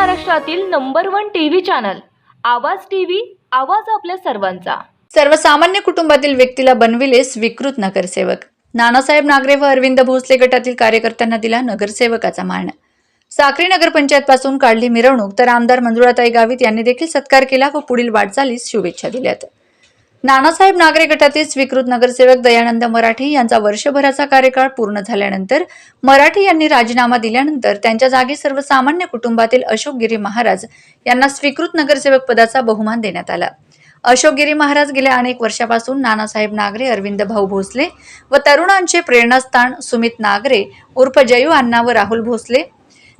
महाराष्ट्रातील number one TV channel Awaaz TV Awaaz आपल्या सर्वांचा. सर्वसामान्य कुटुंबातील व्यक्तीला बनविले स्वीकृत नगरसेवक. नानासाहेब नागरे व अरविंद भोसले गटातील कार्यकर्त्यांना दिला नगरसेवकाचा मान. साक्री नगरपंचायत पासून काढली मिरवणूक तर आमदार मंजुळाताई गावित यांनी देखील सत्कार केला व पुढील वाटचालीस शुभेच्छा दिल्यात. नानासाहेब नागरे गटातील स्वीकृत नगरसेवक दयानंद मराठी यांचा वर्षभराचा कार्यकाळ पूर्ण झाल्यानंतर मराठी यांनी राजीनामा दिल्यानंतर त्यांच्या जागी सर्वसामान्य कुटुंबातील अशोक गिरी महाराज यांना स्वीकृत नगरसेवक पदाचा बहुमान देण्यात आला. अशोक गिरी महाराज गेल्या अनेक वर्षापासून नानासाहेब नागरे अरविंद भाऊ भोसले व तरुणांचे प्रेरणास्थान सुमित नागरे उर्फ जयू अण्णा व राहुल भोसले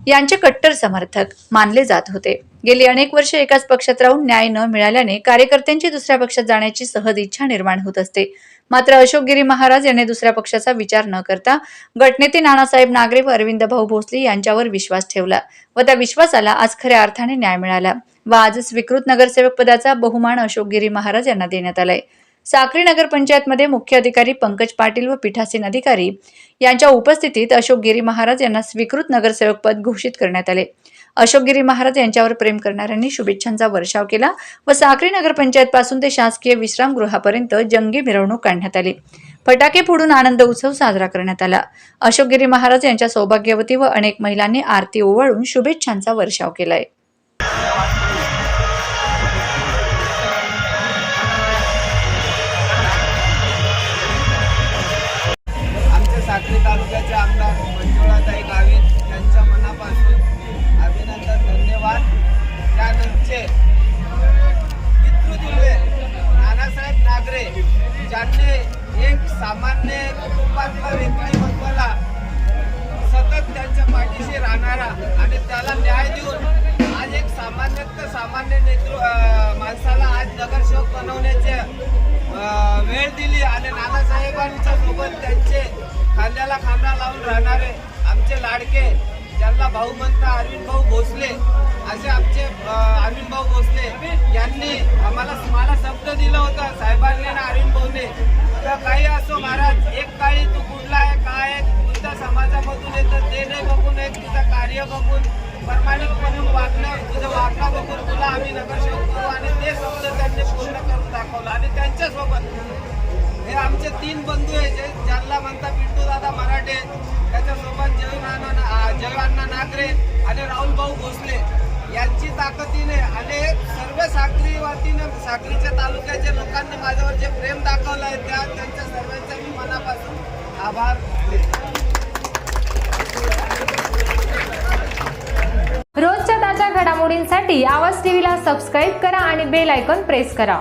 यांचे कट्टर समर्थक मानले जात होते. गेली अनेक वर्ष एकाच पक्षात राहून न्याय न मिळाल्याने कार्यकर्त्यांची दुसऱ्या पक्षात जाण्याची सहज इच्छा निर्माण होत असते. मात्र अशोक गिरी महाराज यांनी दुसऱ्या पक्षाचा विचार न करता गटनेते नानासाहेब नागरे व अरविंद भाऊ भोसले यांच्यावर विश्वास ठेवला व त्या विश्वासाला आज खऱ्या अर्थाने न्याय मिळाला व आज स्वीकृत नगरसेवक पदाचा बहुमान अशोक गिरी महाराज यांना देण्यात आलाय. साक्री नगरपंचायतमध्ये मुख्य अधिकारी पंकज पाटील व पीठासीन अधिकारी यांच्या उपस्थितीत अशोक गिरी महाराज यांना स्वीकृत नगरसेवक पद घोषित करण्यात आले. अशोक गिरी महाराज यांच्यावर प्रेम करणाऱ्यांनी शुभेच्छांचा वर्षाव केला व साक्री नगरपंचायत पासून ते शासकीय विश्रामगृहापर्यंत जंगी मिरवणूक काढण्यात आली. फटाके फोडून आनंद उत्सव साजरा करण्यात आला. अशोक गिरी महाराज यांच्या सौभाग्यवती व अनेक महिलांनी आरती ओवाळून शुभेच्छांचा वर्षाव केलाय. त्यानंतर पितृदुर्वे नानासाहेब नागरे ज्यांनी एक सामान्य कुटुंबातल्या व्यक्तिमत्वाला सतत त्यांच्या पाठीशी राहणारा आणि त्याला न्याय देऊन आज एक सामान्यतः सामान्य नेतृ माणसाला आज नगरसेवक बनवण्याचे वेळ दिली आणि नानासाहेबांच्या सोबत त्यांचे खांद्याला खांदा लावून राहणारे आमचे लाडके ज्यांना भाऊ म्हणता अरविंद भाऊ भोसले असे आमचे अरविंद भाऊ भोसले यांनी आम्हाला मला शब्द दिला होता साहेबांनी आणि अरविंद भाऊने. तर काही असो महाराज एक काळी तू कुठला आहे काय आहे, तुझ्या समाजामधून येतं ते नाही बघून एक तुझं कार्य बघून. प्रामाणिक म्हणून वागणं तुझं वागणं बघून तुला आम्ही नगरसेवक करू आणि ते शब्द त्यांनी पूर्ण करून दाखवलं आणि त्यांच्यासोबत. हे आमचे तीन बंधू आहे जे ज्यांना म्हणता पिंटू दादा मराठे त्याच्यासोबत जयनाना जयवांना नागरे आणि राहुल भाऊ भोसले. यांची ताकदीने आणि सर्व साखरी वतीने साखरीच्या तालुक्याच्या लोकांनी माझ्यावर जे प्रेम दाखवलं आहे त्या त्यांच्या सर्वांचा मी मनापासून आभार रोजच्या ताज्या घडामोडींसाठी आवाज टीव्हीला सबस्क्राईब करा आणि बेल आयकॉन प्रेस करा.